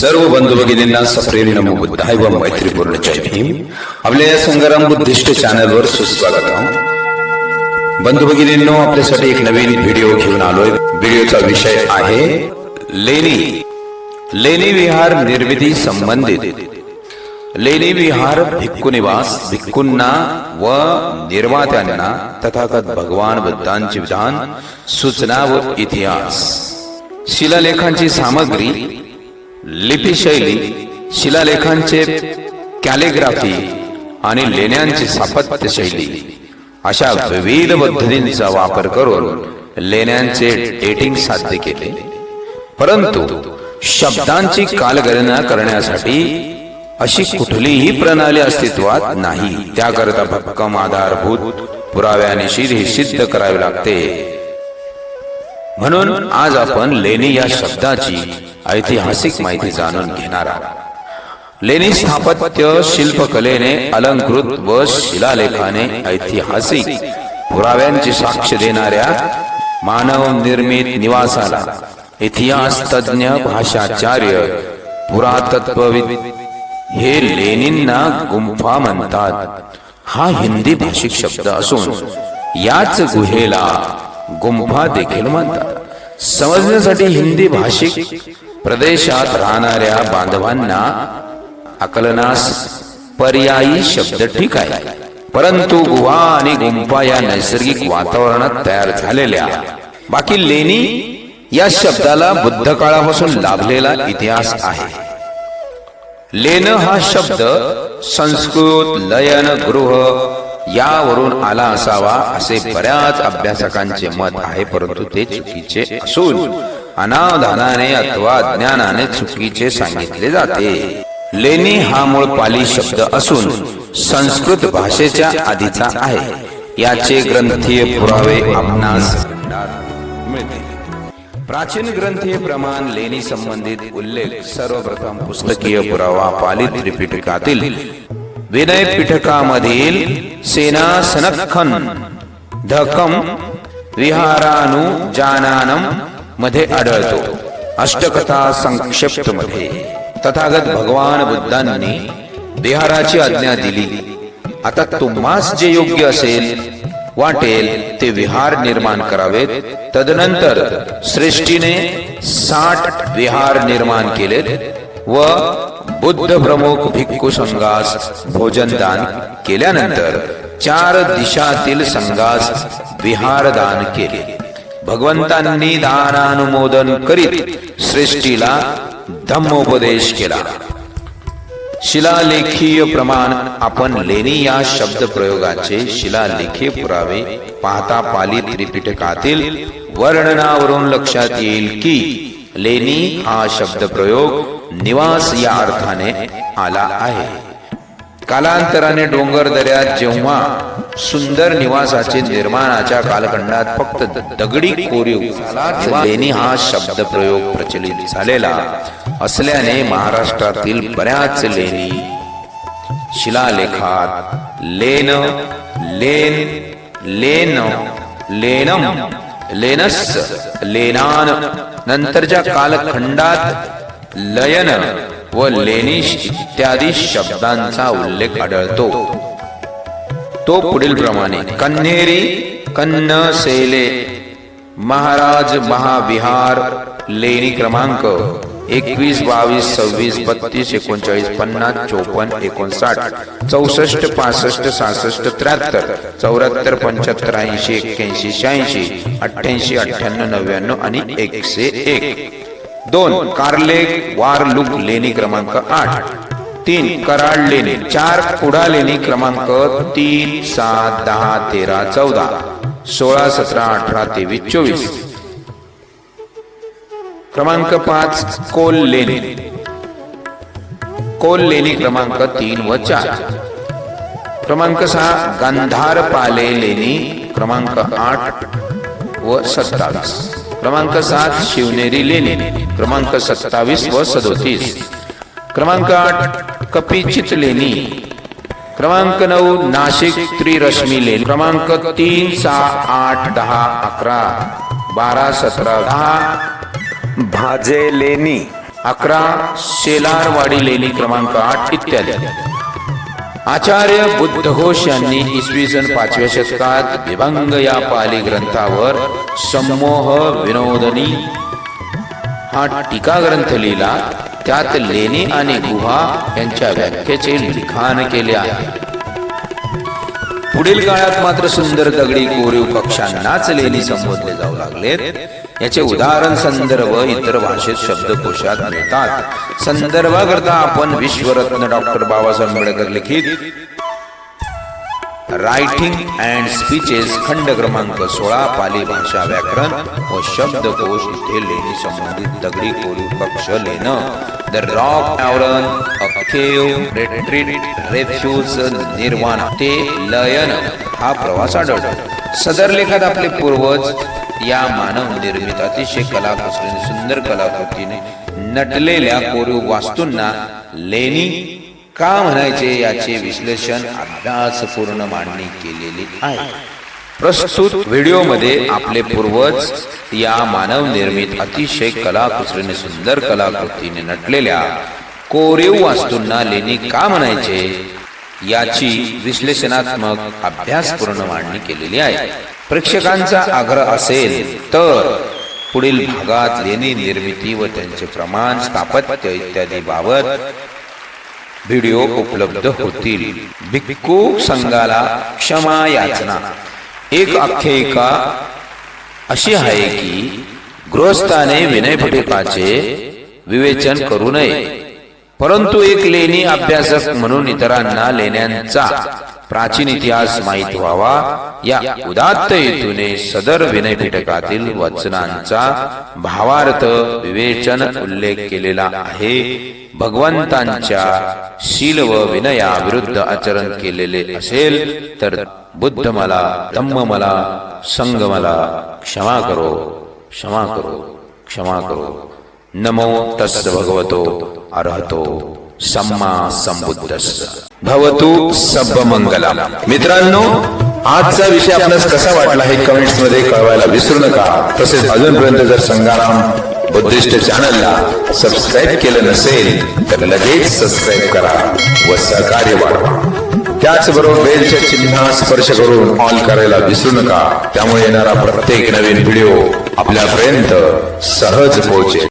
सर्व बंधू भगिनींना सप्रेम नमो बुद्धाय व मैत्रीपूर्ण जय भीम. आपल्या या संग्राम बुद्धिस्ट चॅनलवर सुस्वागतम. बंधू भगिनींनो आपल्यासाठी एक नवीन व्हिडिओ घेऊन आलोय. व्हिडिओचा विषय आहे लेणी. लेणी विहार निर्मिती संबंधित. लेणी विहार भिक्खू निवास भिक्खूंना व निर्मात्यांना तथागत भगवान बुद्धांचे विधान, सूचना व इतिहास. शिलालेखांची सामग्री लिपी शैली शिलालेखांचे कॅलिग्राफी आणि लेण्यांची स्थापत्य शैली अशा विविध पद्धतींचा वापर करून लेण्यांचे डेटिंग साध्य केले. परंतु शब्दांची कालगणना करण्यासाठी अशी कुठलीही प्रणाली अस्तित्वात नाही. त्याकरता भक्कम आधारभूत पुराव्यानिशी हे सिद्ध करावे लागते. म्हणून आज आपण लेणी या शब्दाची ऐतिहासिक माहिती जाणून घेणार आहोत. लेणी स्थापत्य शिल्पकलेने अलंकृत व शिलालेखाने ऐतिहासिक पुराव्यांची साक्ष देणाऱ्या मानव निर्मित निवासाला इतिहास तज्ञ भाषाचार्य पुरातत्वविद हे लेणींना गुंफा म्हणतात. हा हिंदी भाषिक शब्द असून याच गुहेला गुंफा देखील म्हणतात. समजण्यासाठी हिंदी भाषिक प्रदेशात राहणाऱ्या बांधवांना आकलनास पर्यायी शब्द ठीक आहे. परंतु गुहा आणि गुंफा या नैसर्गिक वातावरणात तयार झालेल्या बाकी लेणी या शब्दाला बुद्ध काळापासून लाभलेला इतिहास आहे. लेन हा शब्द संस्कृत लयन गृह यावरून आला असावा असे बऱ्याच अभ्यासकांचे मत आहे परंतु ते चुकीचे असून अनावधानाने अथवा अज्ञानाने चुकीचे सांगितले जाते. लेणी हा मूळ पाली शब्द असून संस्कृत भाषेच्या आधीचा आहे. याचे ग्रंथीय पुरावे आपणास मिळते. प्राचीन ग्रंथीय प्रमाण लेणी संबंधित उल्लेख सर्वप्रथम पुस्तकीय पुरावा पाली त्रिपिटकातील विनय पिठकामधील सेनासनखन धकम विहारानु जानानममध्ये आढळतो. अष्टकथा संक्षिप्त मध्ये तथागत भगवान बुद्धांनी विहाराची आज्ञा दिली. आता तुम्हास जे योग्य असेल वाटेल ते विहार निर्माण करावेत. तदनंतर सृष्टीने साठ विहार निर्माण केलेत व बुद्ध प्रमुख भिक्खू संघास भोजनदान केल्यानंतर चार दिशातील संघास विहारदान केले. भगवंतांनी दानानुमोदन करीत सृष्टीला धम्मोपदेश केला. शिलालेखीय प्रमाण आपण लेणी या शब्द प्रयोगाचे शिलालेखी पुरावे पाहता पाली त्रिपिटकातील वर्णनावरून लक्षात येईल की लेणी हा शब्द प्रयोग निवास या अर्थाने आला आहे. कालांतराने डोंगर दऱ्यात जेव्हा सुंदर निवासाचे निर्माणाच्या कालखंडात फक्त दगडी कोरीव लेणी हा शब्द प्रयोग प्रचलित झालेला असल्याने महाराष्ट्रातील बऱ्याच लेणी शिलालेखात लेन लेन लेन लेनम लेनस लेनान नंतरच्या कालखंडात लयन व लेनिश इत्यादी शब्दांचा उल्लेख आढळतो तो पुढील प्रमाणे कन्हेरी कन्न सेले महाराज महाविहार लेणी क्रमांक एकवीस बावीस सव्वीस बत्तीस एकोणचाळीस पन्नास चोपन्न एकोणसाठ चौसष्ट पासष्ट सहासष्ट त्र्याहत्तर चौऱ्याहत्तर पंच्याहत्तर ऐंशी एक्क्याऐंशी शहाऐंशी अठ्ठ्याऐंशी अठ्ठ्याण्णव नव्याण्णव आणि एकशे एक. दोन कार्ले वारलुक लेणी क्रमांक आठ. तीन कराड लेणी. चार कुडा लेणी क्रमांक तीन सात दहा तेरा चौदा. सोळा सतरा अठरा तेवीस चोवीस. क्रमांक पाच कोल लेणी. कोल लेणी क्रमांक तीन व चार. क्रमांक सहा गंधार पाले लेणी क्रमांक आठ व सत्तावीस. क्रमांक सात शिवनेरी लेणी क्रमांक सत्तावीस व सदोतीस. क्रमांक आठ कपिचित लेणी. क्रमांक नऊ नाशिक त्रिरश्मी लेणी. क्रमांक तीन सहा आठ दहा अकरा बारा सतरा दहा भाजे लेणी अकरा शेलारवाडी लेणी क्रमांक आठ इत्यादी. आचार्य बुद्धघोष यांनी इसवी सन पाचव्या शतकात विभंग या पाली ग्रंथावर समोह विनोदनी हा टीका ग्रंथ लिहिला. त्यात लेणी आणि गुहा यांच्या व्याख्येचे लिखाण केले आहे. पुढील काळात मात्र सुंदर दगडी कोरीव पक्षांनाच लेणी संबोधले जाऊ लागलेत. याचे उदाहरण संदर्भ इतर भाषेत शब्दकोशात मिळतात. संदर्भाकरता आपण विश्वरत्न डॉक्टर बाबासाहेब आंबेडकर लिखित रायटिंग अँड स्पीचेस खंड क्रमांक सोळा पाली भाषा व्याकरण व शब्दकोश इथे लेणी संबंधित दगडी कोरी पक्ष लेणं. द रॉक आवरण अखेव रेट्रीट रेफ्यूज निर्वाण ते लयन हा प्रवास आढळतो सदर लेखात आपले पूर्वज या मानव निर्मित अतिशय कलाकुसरीने सुंदर कलाकृतीने नटलेल्या कोरीव वास्तूंना लेणी का म्हणायचे याचे विश्लेषण अभ्यासपूर्ण मांडणी केलेली आहे. प्रस्तुत व्हिडिओमध्ये आपले पूर्वज या मानव निर्मित अतिशय कलाकुसरीने सुंदर कलाकृतीने नटलेल्या कोरीव वास्तूंना लेणी का म्हणायचे? याची विश्लेषणात्मक अभ्यासपूर्ण मांडणी केलेली आहे. प्रेक्षकांचा आग्रह असेल तर पुढील भागात लेणी निर्मिती व त्यांचे प्रमाण स्थापत्य इत्यादी बाबत व्हिडिओ उपलब्ध होतील. भिक्खू संघाला क्षमा याचना. एक आख्यायिका अशी आहे की गृहस्थाने विनयपटकाचे विवेचन करू नये. परंतु एक लेणी अभ्यासक म्हणून इतरांना लेण्यांचा प्राचीन इतिहास माहीत व्हावा. या उदात्त हेतूने सदर विनयपीठकातील वचनांचा भावार्थ विवेचन उल्लेख केलेला आहे. भगवंतांच्या शील व विनया विरुद्ध आचरण केलेले असेल तर बुद्ध मला धम्म मला संग मला क्षमा करो क्षमा करो क्षमा करो. नमो तस् भगवतो अर्हतो। सम्मा भवतु सब मंगला मित्रांनो आजचा विषय आपल्यास कसा वाटला हे कमेंट्समध्ये कळवायला विसरू नका। तसेच अजूनपर्यंत जर संगाराम बुद्धिस्ट चॅनलला सबस्क्राईब केलं नसेल तर लगेच सबस्क्राईब करा व सहकार्य वाढवा। त्याचबरोबर बेलच्या चिन्हास स्पर्श करून ऑल करायला विसरू नका। त्यामुळे येणारा प्रत्येक नवीन व्हिडिओ आपल्यापर्यंत सहज पोहोचेल।